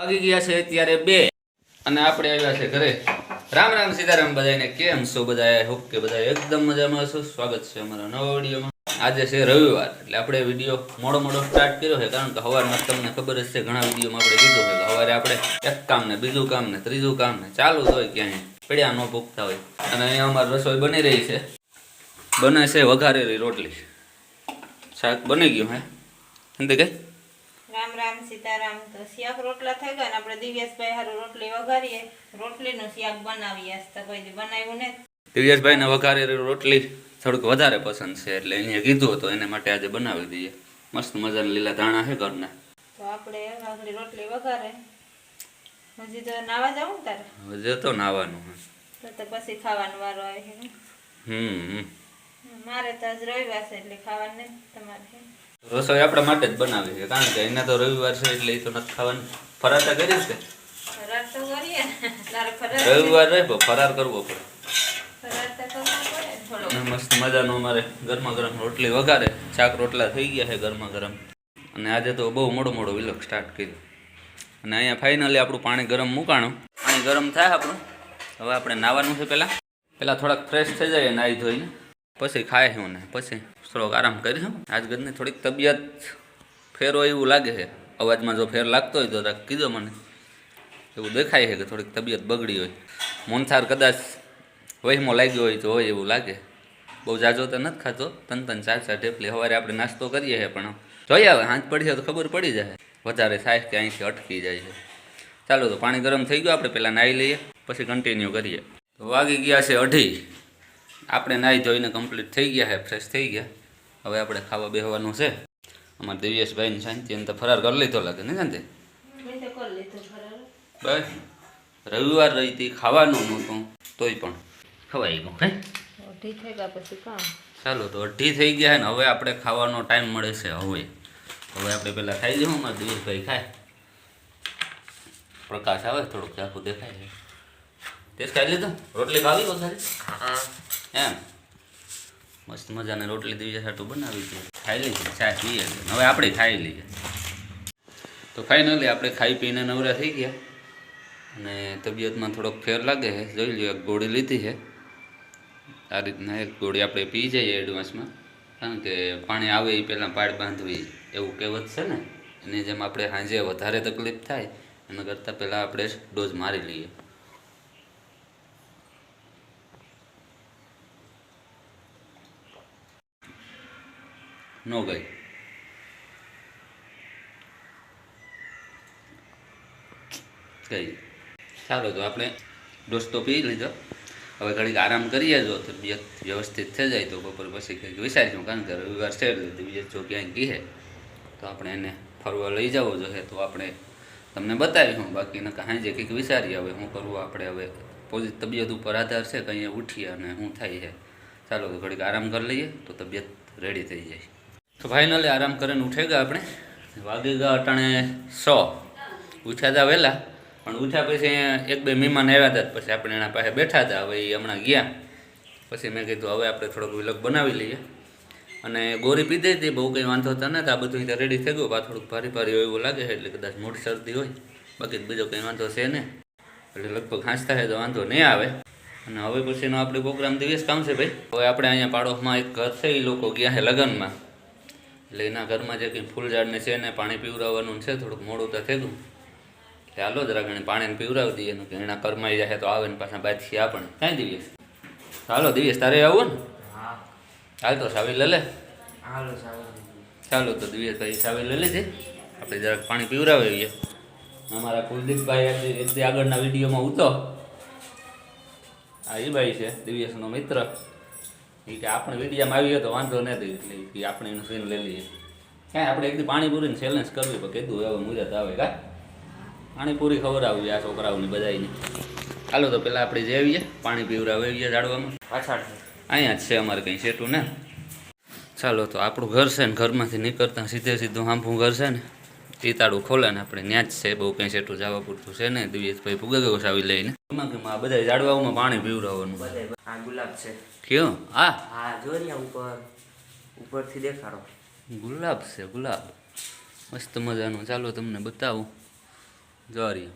વાગી ગયા છે અત્યારે બે. અને આપણે આવ્યા છે ઘરે. રામ રામ સીતારામ બધાને કેમ છો બધા હોપ કે બધા એકદમ મજામાં છો સ્વાગત છે અમારા નવા વિડીયોમાં આજે છે રવિવાર, એટલે આપણે વીડિયો મોડો મોડો સ્ટાર્ટ કર્યો છે, કારણ કે સવારમાં તમને ખબર જ છે, ઘણા વિડીયોમાં આપણે કીધું છે કે સવારે આપણે એક કામ ને બીજું કામ ને ત્રીજું કામ ને ચાલુ જ હોય ક્યાંય. પડ્યા ન ભૂખતા હોય. અને અહીંયા અમારી રસોઈ બની રહી છે. બને છે વઘારેલી રોટલી. શાક બની ગયું હે. એમ કઈ રામ રામ સીતારામ. તો શાક રોટલા થઈ ગયા ને આપણે દિવ્યાસભાઈ હારું રોટલી વઘારીએ. રોટલીનું શાક બનાવીએ. તો કોઈ દી બનાવ્યું ને દિવ્યેશભાઈને વઘારે રોટલી. થોડુંક વધારે પસંદ છે એટલે એને કીધું હતું એને માટે આજે બનાવી દઈએ. મસ્ત મજાના લીલા ધાણા છે ઘરના. તો આપણે આગળ રોટલી વઘારે. હજી તો નાવા જવું તારે? હવે જતો નાવાનું. તો તો પછી ખાવાનું વારો આવે હમ. મારે તો આજ રવિવાર છે એટલે ખાવાનું નહીં તમારે. રસોઈ આપણા માટે જ બનાવી છે કારણ કે એને તો રવિવાર છે એટલે એ તો નથી ખાવાનું. ફરાર તો તારે ફરાર રવિવાર રહે ફરાર કરવો પડે. મસ્ત મજાનો અમારે ગરમા ગરમ રોટલી વઘારે. શાક રોટલા થઈ ગયા છે ગરમા ગરમ. અને આજે તો બહુ મોડો મોડો વિલોક સ્ટાર્ટ કર્યો. અને અહીંયા ફાઇનલી આપણું પાણી ગરમ મૂકાણું. પાણી ગરમ થાય આપણું. હવે આપણે નાવાનું છે પહેલાં. પહેલાં થોડાક ફ્રેશ થઈ જાય નાહી ધોઈને. પછી ખાય હું ને, પછી થોડોક આરામ કરીશું આજ ઘરની થોડીક તબિયત ફેર હોય એવું લાગે છે. અવાજમાં જો ફેર લાગતો હોય તો કીધો મને. એવું દેખાય છે કે થોડીક તબિયત બગડી હોય. મોનથાર કદાચ વહીમો લાગ્યો હોય તો હોય એવું લાગે. બહુ જાજો તો નથી ખાતો. તન તન ચાર ચાર ઢેપલી સવારે આપણે નાસ્તો કરીએ છીએ પણ જોઈએ હવે હાંજ છે તો ખબર પડી જાય. વધારે થાય કે અહીંથી અટકી જાય છે. ચાલો તો પાણી ગરમ થઈ ગયું, આપણે પહેલાં નાહી લઈએ, પછી કન્ટિન્યુ કરીએ. તો વાગી ગયા છે અઢી. આપણે નાહી ધોઈને કમ્પ્લીટ થઈ ગયા છે ફ્રેશ થઈ ગયા. હવે આપણે ખાવા બેહવાનું છે. અમારા દિવ્યેશભાઈને શાંતિ એને તો ફરાર કરી લીધો લાગે ને શાંતિ? મેં તો કરી લીધું ફરાર. બસ. રવિવાર રહી હતી ખાવાનું નહોતું તોય પણ. ખવાઈ ગયું હે? અઢી થઈ ગયા પછી કામ. ચાલો તો અઢી થઈ ગયા ને હવે આપણે ખાવાનો ટાઈમ મળે છે હવે. હવે આપણે પહેલાં ખાઈ જવું અમારા દિવ્યેશભાઈ ખાય. પ્રકાશ આવે થોડુંક આખું દેખાય છે. ટેસ્ટ ખાઈ લીધો? રોટલી ખાવી વઘારી? એમ. મસ્ત મજાને રોટલી દીવી સાટું બનાવી છે. ખાઈ લઈએ, ચા પીએ. હવે આપણે ખાઈ લઈએ. તો ફાઇનલી આપણે ખાઈ પીને નવરા થઈ ગયા. અને તબિયતમાં થોડોક ફેર લાગે છે. જોઈ લો એક ગોળી લીધી છે. આ રીતના એક ગોળી આપણે પી જઈએ એડવાન્સમાં કારણ કે પાણી આવે એ પહેલાં પાડ બાંધવી એવું કહેવત છે ને. એની જેમ આપણે સાંજે વધારે તકલીફ થાય, એના કરતાં પહેલાં આપણે ડોઝ મારી લઈએ. ન ગઈ. કઈ ચાલો તો આપણે ડોસ્તો પી લીધો. હવે ઘડીક આરામ કરીએ જો તબિયત વ્યવસ્થિત થઈ જાય તો બપોર પછી કંઈક વિચારીશું. કારણ કે રવિવાર છે, એટલે તબિયત જો ક્યાંય કહે તો આપણે એને ફરવા લઈ જવો જોઈએ તો આપણે તમને બતાવીશું બાકી નકા જે કંઈક વિચારીએ હવે શું કરવું આપણે હવે પોઝિટ તબિયત ઉપર આધાર છે, કંઈ ઉઠીએ અને શું થાય છે. ચાલો તો ઘડીક આરામ કરી લઈએ તો તબિયત રેડી થઈ જાય. તો ફાઇનલી આરામ કરીને ઉઠે ગયા આપણે. વાગી ગયા અટાણે સો. ઉઠ્યા હતા વહેલા પણ ઉઠ્યા પછી એક બે મહેમાન આવ્યા હતા પછી આપણે એના પાસે બેઠા હતા હવે એ હમણાં ગયા. પછી મેં કીધું હવે આપણે થોડોક વિલગ બનાવી લઈએ. અને ગોરી પીધી હતી, બહુ કંઈ વાંધો હતા નહીં આ બધું રેડી થઈ ગયું આ થોડુંક ભારી ભારી હોય એવું લાગે છે, એટલે કદાચ મોટી શરદી હોય. બાકી બીજો કંઈ વાંધો છે ને એટલે લગભગ ખાંસતા છે તો વાંધો નહીં આવે. અને હવે પછીનો આપણે પ્રોગ્રામ દિવસ કામ છે ભાઈ. હવે આપણે અહીંયા પાડોશમાં એક ઘર છે એ લોકો ગયા છે લગ્નમાં. એટલે એના ઘરમાં જે કંઈ ફૂલ ઝાડને છે એને પાણી પીવડાવવાનું છે થોડુંક મોડું તો થયેલું એટલે હાલો જરા ઘણી પાણીને પીવડાવી દઈએ. ને કે એના ઘરમાં જાય તો આવે ને પાછા બાદથી આપણે. કાંઈ દિવ્યેશ? હાલો દિવ્યેશ તારે આવું ને? હા. હાલ તો સાવી લે લે ચાલો તો દિવ્યેશભાઈ સાવી લઈ લીધી આપણે જરાક પાણી પીવડાવીએ. અમારા કુલદીપભાઈ આજે એક આગળના વિડીયોમાં ઉતો. આ એ ભાઈ છે દિવ્યેશનો મિત્ર. એ કે આપણે વિડીયામાં આવીએ તો વાંધો નથી એટલે કે આપણે એનું સીન લઈ લઈએ. કાંઈ આપણે એક દી પાણીપુરીને ચેલેન્જ કરવી પણ કીધું હવે મુરત આવે કા? પાણીપુરી આવી આ છોકરાઓની બધાને હાલો તો પહેલાં આપણે જે આવીએ પાણી પીવડાવીએ ઝાડવામાં. પાછળ અહીંયા જ છે અમારે કંઈ સેટું ને. ચાલો તો આપણું ઘર છે ને ઘરમાંથી નીકળતા સીધે સીધું આંભું ઘર છે ને. તાળું ખોલે ને આપણે ત્યાં જ છે બહુ કંઈ સેટું જવા પૂરતું છે ને. દિવ્યેશભાઈ ભૂગ ગયો આવી લઈને. બધા ઝાડવાઓમાં પાણી પીવડાવવાનું. આ ગુલાબ છે. કયો હા. હા જો ને ઉપર. ઉપરથી દેખાડો. ગુલાબ છે ગુલાબ. મસ્ત મજાનું. ચાલો તમને બતાવું. જોરી.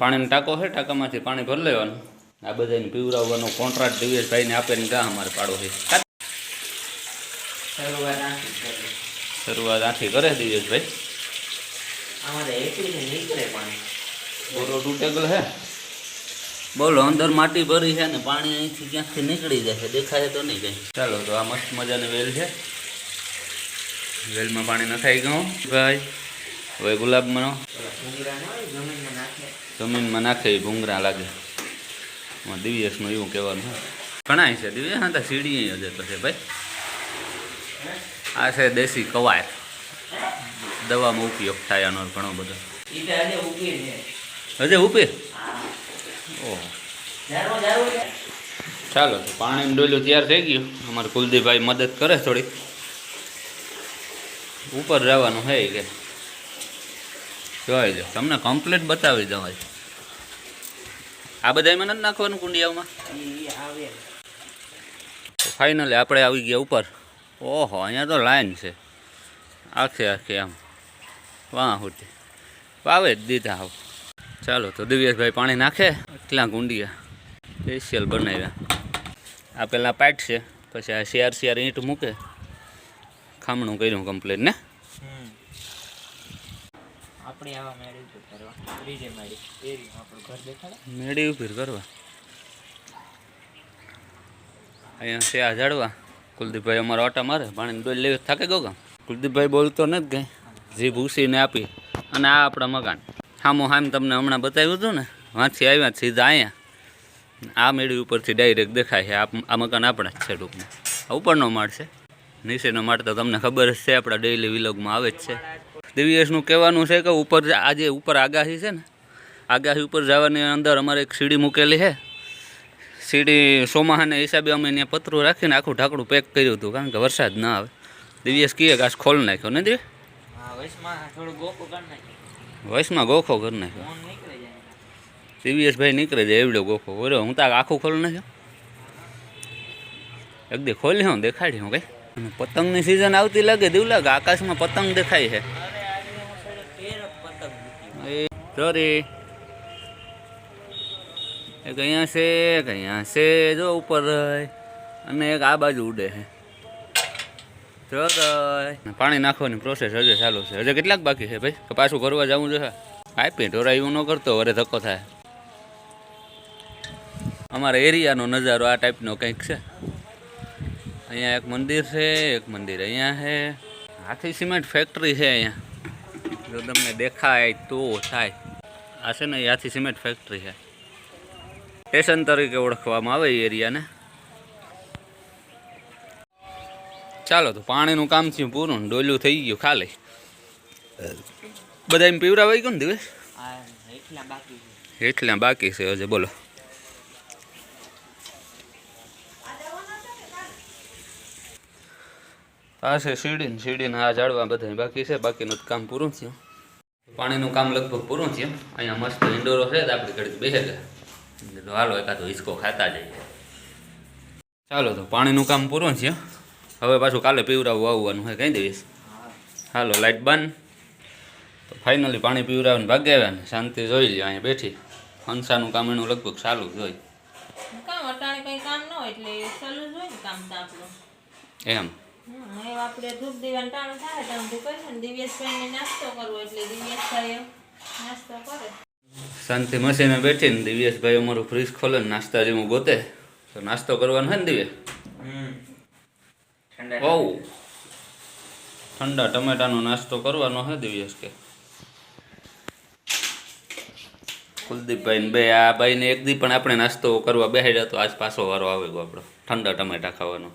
પાણીનો ટાંકો છે ટાંકામાંથી પાણી ભરી લેવાનું. આ બધાને પીવડાવવાનો કોન્ટ્રાક્ટ દિવેશભાઈને આપે ને ગા અમારે પાડો છે. શરૂઆત આથી કરી. દિવેશભાઈ. બોરો તૂટેગલ હે. બોલો અંદર માટી ભરી છે ને પાણી અહીંથી ક્યાંકથી નીકળી જાય છે? દેખાય તો નહીં કઈ. ચાલો તો આ મસ્ત મજાની વેલ છે. વેલમાં પાણી નખાઈ ગયું. ભાઈ હવે ગુલાબમાં જમીનમાં નાખે. ભૂંગરા લાગે. દિવ્યેશનું એવું કહેવાનું ઘણા છે દિવ્ય હા તો સીડી હજે તો છે ભાઈ. આ છે દેશી કવાય દવામાં ઉપયોગ થાય આનો ઘણો બધો. હજે ઉપે ઓહો. ચાલો તો પાણીનું ડોલું તૈયાર થઈ ગયું. અમારે કુલદીપભાઈ મદદ કરે થોડી. ઉપર જવાનું હે કે. જોઈ લો તમને કમ્પ્લીટ બતાવી દઉં આ બધામાં નથી નાખવાનું કુંડિયામાં આવે ફાઇનલી આપણે આવી ગયા ઉપર. ઓહો, અહીંયા તો લાઈન છે. આખે આખે આમ. વાહ સુધી વાવે જ દીધા હાવ ચાલો, તો દિવ્યેશભાઈ પાણી નાખે. એટલા ગુંડિયા સ્પેશિયલ બનાવ્યા. આ પહેલાં પાઇટ છે. પછી આ શિયાર શિયાર ઈંટ મૂકે. ખામણું કર્યું કમ્પ્લેટ ને? આપણે આવા મેળી ઉપર કરવા ત્રીજે મેળી. એરી આપણું ઘર દેખાડે. મેળી ઊભી કરવા. અહીંયા છે આ ઝાડવા. કુલદીપભાઈ અમારો ઓટા મારે. પાણી ડોલ લેવી થાકે ગયો કામ. કુલદીપભાઈ બોલતો નથી કંઈ. જીભ ભૂસીને આપી. અને આ આપણા મકાન. હામો હામ તમને હમણાં બતાવ્યું હતું ને, વાંચી આવ્યા સીધા અહીંયા. આ મેળી ઉપરથી ડાયરેક્ટ દેખાય છે. આ મકાન આપણા જ છે ટૂંકમાં. ઉપરનો માળ છે. નીચેનો માળ તો તમને ખબર જ છે. આપણા ડેઈલી વિલોગમાં આવે જ છે. દિવ્યેશનું કહેવાનું છે કે ઉપર આજે ઉપર આગાહી છે ને આગાહી ઉપર જવાની અંદર અમારે એક સીડી મૂકેલી છે. સીડી સોમાહાને હિસાબે અમે ત્યાં પતરું રાખીને આખું ઢાંકણું પેક કર્યું હતું કારણ કે વરસાદ ના આવે. દિવ્યેશ કે આજ ખોલ નાખ્યો ને દિવ્ય વયસમાં ગોખો કરી નાખ્યો. ફોન નીકળી જાય. દિવ્યેશભાઈ નીકળે છે એવડો ગોખો બરો હું તો આખું ખોલ નાખ્યો. એક દી ખોલી હું દેખાડી હું કઈ. પતંગની સિઝન આવતી લાગે દેવું લાગે આકાશમાં પતંગ દેખાય છે અરે આજે હું સાડે તેર પતંગ મૂકી એ સોરી એક અહીંયા છે, એક અહીંયા છે, જો ઉપર. અને એક આ બાજુ ઉડે છે. પાણી નાખવાની પ્રોસેસ હજુ ચાલુ છે. હજુ કેટલાક બાકી છે ભાઈ? પાછું કરવા જવું જોઈએ આપી ઢોરા એવું ન કરતો, વરે ધક્કો થાય. અમારા એરિયાનો નજારો આ ટાઈપનો કંઈક છે. અહીંયા એક મંદિર છે, એક મંદિર અહીંયા છે. હાથી સિમેન્ટ ફેક્ટરી છે અહીંયા. જો તમને દેખાય તો થાય. આ છે ને યાથી સિમેન્ટ ફેક્ટરી છે. સ્ટેશન તરીકે ઓળખવામાં આવે એ એરિયાને ચાલો તો પાણીનું કામ થયું પૂરું ડોલું થઈ ગયું ખાલી. બધા એમ પીવરાવાઈ ગયું ને દિવસ હેઠલા બાકી છે હજે, બોલો. આ છે શીડીને શીડીને આ ઝાડવા બધા બાકી છે, બાકીનું કામ પૂરું થયું. પાણીનું કામ લગભગ પૂરું થયું. અહીંયા મસ્ત ઇન્ડોરો છે તો આપણે ઘડી બેસે તો હાલો એકાદો હિસકો ખાતા જઈએ. ચાલો તો પાણીનું કામ પૂરું થયું. હવે પાછું કાલે પીવરાવું આવવાનું હોય કહી દઈશ હાલો લાઇટ બંધ. તો ફાઇનલી પાણી પીવરાવીને ભાગે આવ્યા ને શાંતિ જોઈ લ્યો અહીંયા બેઠી. હંસાનું કામ એનું લગભગ ચાલુ જ હોય. એમ. હવે આપણે ધૂપ દીવાનું ટાણું થાય તો ધૂપ કરીશું ને દિવ્યેશભાઈને નાસ્તો કરવો એટલે દિવ્યેશભાઈ નાસ્તો કરે. શાંતિ મસીને બેઠીને દિવ્યેશભાઈ અમારું ફ્રીજ ખોલે ને નાસ્તા જેવું ગોતે. તો નાસ્તો કરવાનો હોય ને દિવ્ય? હમ. ઠંડા બહુ ઠંડા. ટમેટાનો નાસ્તો કરવાનો હે દિવ્યેશ કે. કુલદીપભાઈ ને બે આ ભાઈને એક દી પણ આપણે નાસ્તો કરવા બેહાડ્યા તો આજ પાછો વારો આવે ગયો આપણો. ઠંડા ટમેટા ખાવાનો.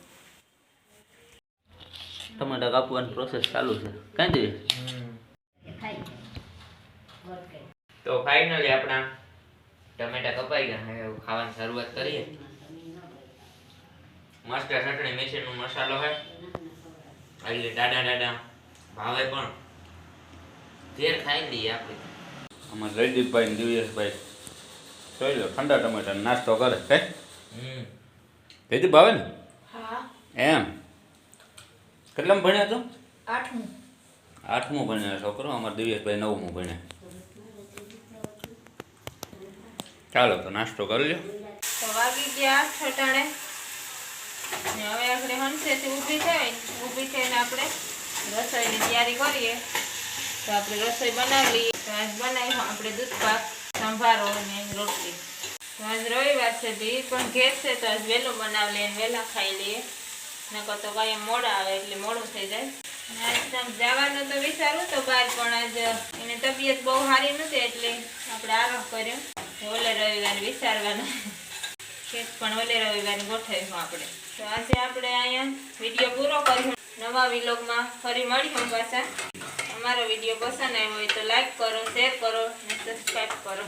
ટમેટા કાપવાની પ્રોસેસ ચાલુ છે. કઈ દિવ્ય તો ફાઇનલી આપણા ટમેટા કપાઈ ગયા હવે ખાવાની શરૂઆત કરીએ. મસ્ત ચટણી મેથીનો મસાલો છે એટલે દાડા દાડા ભાવે પણ. ઘેર ખાઈ લઈએ આપણે. અમાર જયદીપભાઈ ને દિવ્યેશભાઈ. જોઈ લો ઠંડા ટમેટા નાસ્તો કરે કઈ હમ. જયદીપ ભાવે ને? હા. એમ. કેટલામાં ભણ્યા તું? આઠમું. આઠમું ભણ્યા. છોકરો અમારા દિવ્યાસભાઈ નવમું ભણ્યા. ચાલો તો નાસ્તો કરી લો તો વાગી ગયા છટાણે ને હવે આપણે હંસેથી ઊભી થાય ઊભી થઈને આપણે રસોઈની તૈયારી કરીએ. તો આપણે રસોઈ બનાવી લઈએ. તો આજ બનાવી આપણે દૂધ પાક સંભારો ને રોટલી. તો આજ રવિવાર છે તો એ પણ ઘેર છે તો આજ વહેલું બનાવી લઈએ વહેલા ખાઈ લઈએ. નકર તો કાંઈ મોડા આવે એટલે મોડું થઈ જાય. આજ તો વિચારું તો બહાર પણ આજ એને તબિયત બહુ સારી નથી એટલે આપણે આરામ કર્યો. ઓલે રવિવારે વિચારવાનું. કેક પણ ઓલે રવિવારે ગોઠવીશું આપણે. તો આજે આપણે અહીંયા વીડિયો પૂરો કર્યો નવા વિલોગમાં ફરી મળીશું પાછા. અમારો વીડિયો પસંદ આવ્યો હોય તો લાઈક કરો, શેર કરો અને સબસ્ક્રાઈબ કરો.